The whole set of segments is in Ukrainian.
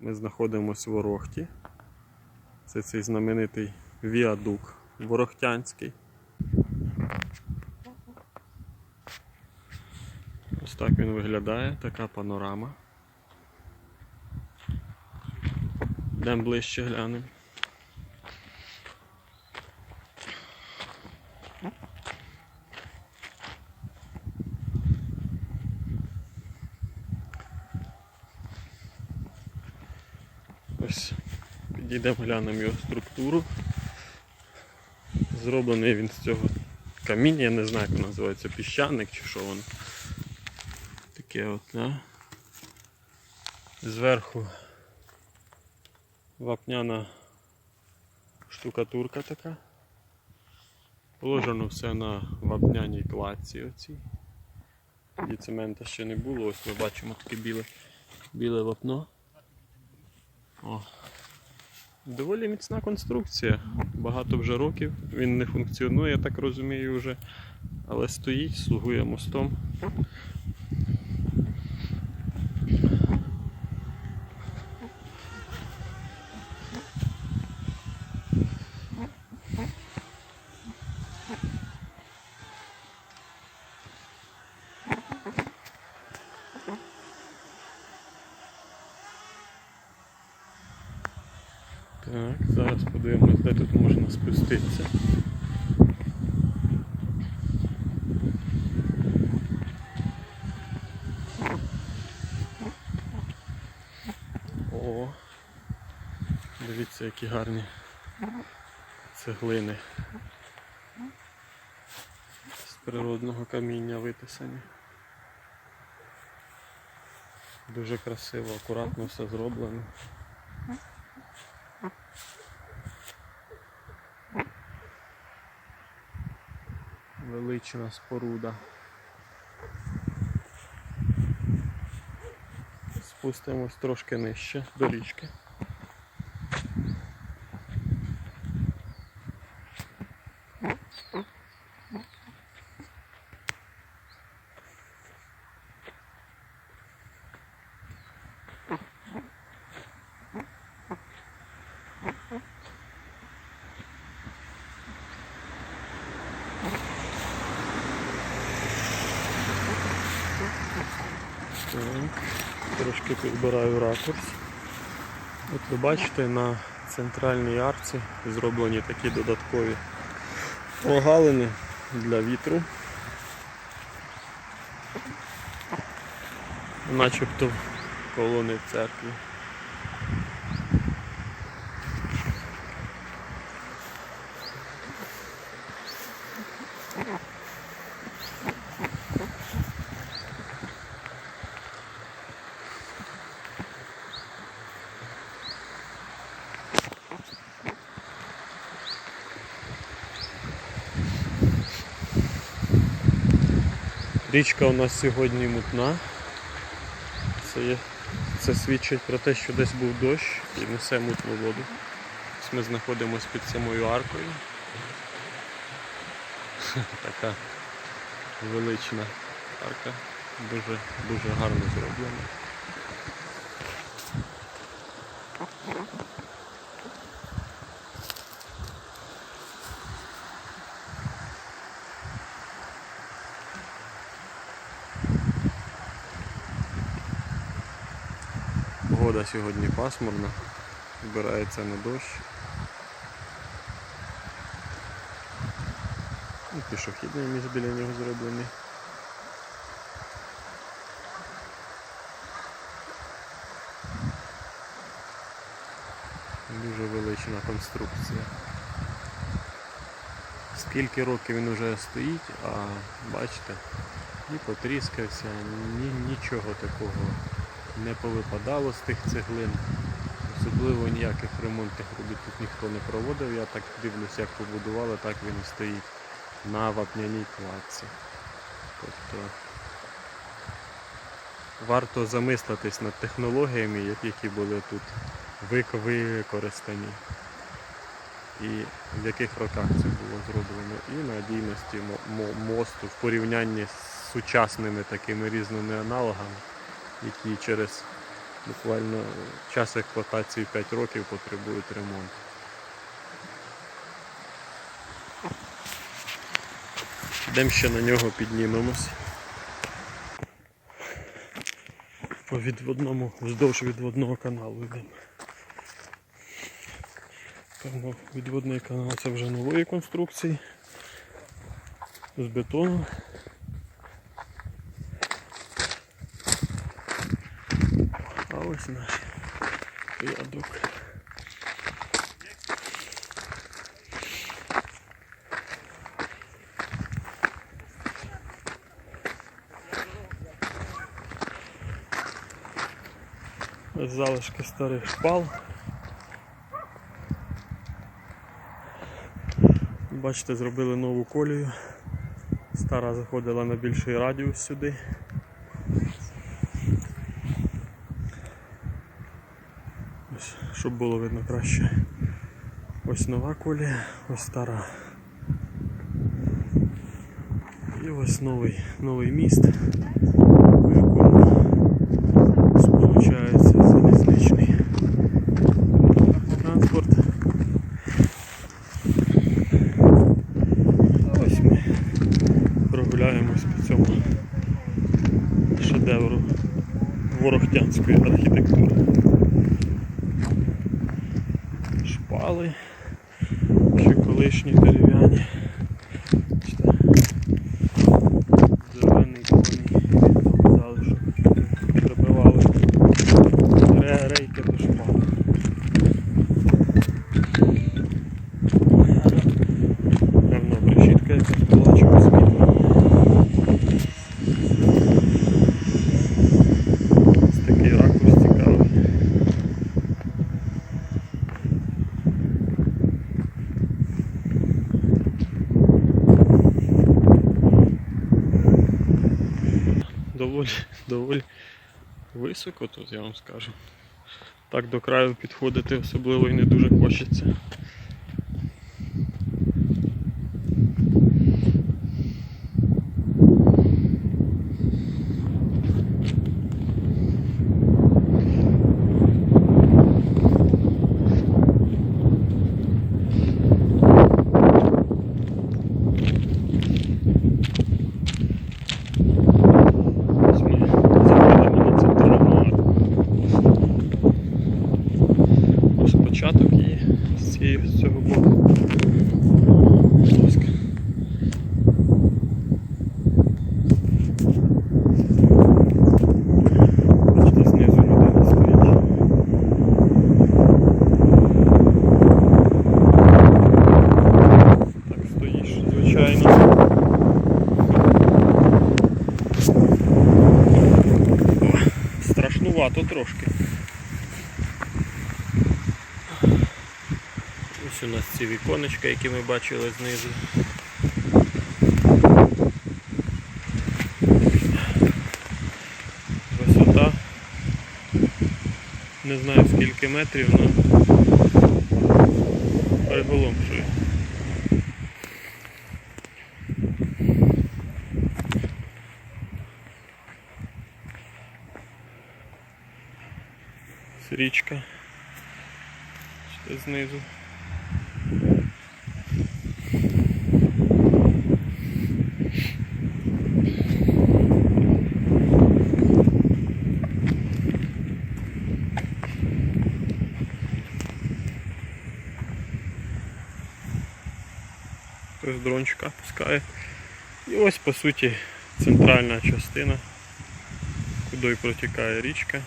Ми знаходимося в Ворохті. Це цей знаменитий віадук Ворохтянський. Ось так він виглядає, така панорама. Йдемо ближче глянемо. Ось підійдемо глянемо його структуру. Зроблений він з цього каміння, я не знаю, як називається, піщаник чи що воно. Таке от, да? Зверху вапняна штукатурка така. Положено все на вапняній кладці оцій. Тоді цемента ще не було, ось ми бачимо таке біле, біле вапно. О. Доволі міцна конструкція. Багато вже років. Він не функціонує, я так розумію, вже. Але стоїть, слугує мостом. Так, зараз подивимось, де тут можна спуститися. О, дивіться, які гарні цеглини з природного каміння витисані. Дуже красиво, акуратно все зроблено. Велична споруда. Спустимось трошки нижче до річки. Так, трошки підбираю ракурс. От ви бачите, на центральній арці зроблені такі додаткові огалини для вітру. Начебто колони в церкві. Річка у нас сьогодні мутна. Це, є, це свідчить про те, що десь був дощ і несе мутну воду. Ось ми знаходимося під самою аркою. Така велична арка. Дуже, дуже гарно зроблена. Погода сьогодні пасмурна, збирається на дощ. І пішохідний міст біля нього зроблений. Дуже велична конструкція. Скільки років він вже стоїть, а бачите, і потріскався, ні, нічого такого не повипадало з тих цеглин. Особливо ніяких ремонтних робіт тут ніхто не проводив. Я так дивлюся, як побудували, так він і стоїть на вапняній кладці. Тобто варто замислитись над технологіями, які були тут використані. І в яких роках це було зроблено, і надійності мо- мо- мосту в порівнянні з сучасними такими різними аналогами, які через Буквально час експлуатації 5 років потребують ремонту. Йдемо ще на нього піднімемось. По відводному, вздовж відводного каналу йдемо. Певно, відводний канал це вже нової конструкції. З бетону. Наш віадук. Ось залишки старих шпал. Бачите, зробили нову колію. Стара заходила на більший радіус сюди. Ось, щоб було видно краще. Ось нова колія, ось стара. І ось новий, новий міст, по якому сполучається залізничний транспорт. Ось ми прогуляємось по цьому шедевру ворохтянської архітектури. Шпали, ще колишні дерев'яні. Доволі, доволі високо тут, я вам скажу. Так до краю підходити особливо і не дуже хочеться. Ось ми заходимо на центральну арку. Ось початок її з, цієї, з цього боку. Будь ласка. Бачите, знизу людина стоїть. Так стоїш, звичайно. Страшнувато трошки. Ось у нас ці віконечка, які ми бачили знизу. Висота. Не знаю скільки метрів, але приголомшує. Ось річка. Ще знизу. Хтось дрончика пускає. І ось по суті центральна частина, куди протікає річка.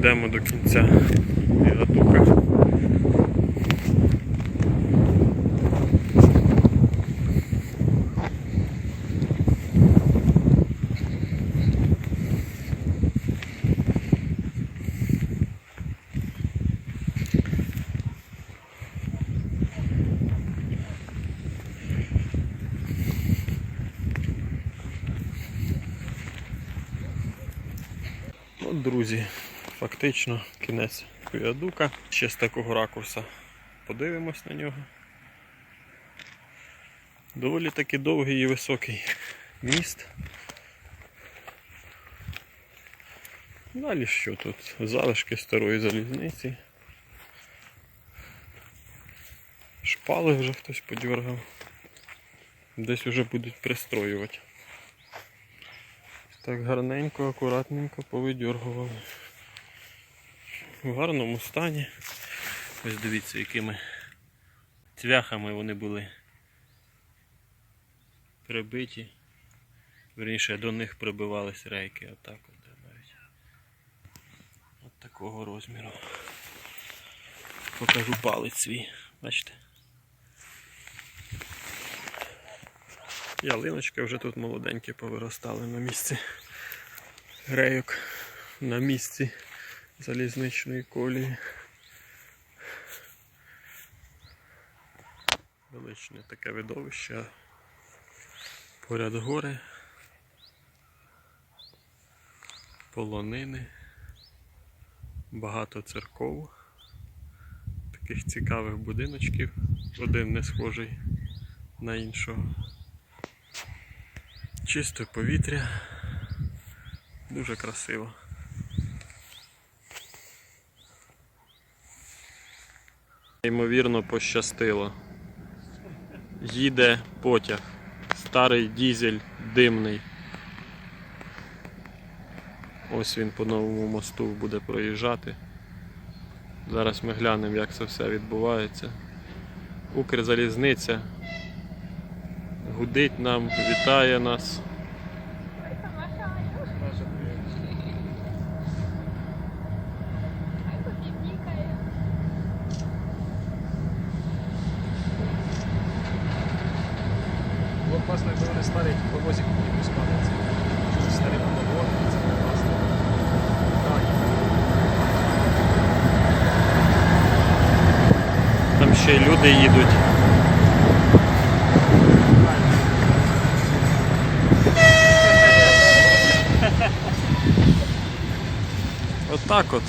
дійдемо до кінця підготовки. Ну, друзі, фактично кінець віадука. Ще з такого ракурса подивимось на нього. Доволі таки довгий і високий міст. Далі що тут? Залишки старої залізниці. Шпали вже хтось подергав. Десь вже будуть пристроювати. Так гарненько, акуратненько повидергували. В гарному стані. Ось дивіться, якими цвяхами вони були прибиті. Верніше до них прибивались рейки. Отак от навіть. От такого розміру. Покажу палець свій. Бачите? Ялиночки вже тут молоденькі повиростали на місці рейок, на місці залізничної колії. Величне таке видовище. Поряд гори, полонини, багато церков, таких цікавих будиночків, один не схожий на іншого. Чисте повітря, дуже красиво. Ймовірно, пощастило. Їде потяг. Старий дізель димний. Ось він по новому мосту буде проїжджати. Зараз ми глянемо, як це все відбувається. Укрзалізниця гудить нам, вітає нас. Було б класно, якби вони старий повозик не пускали. Це щось старі мотовози, це було класно. Так. Там ще й люди їдуть. Отак от.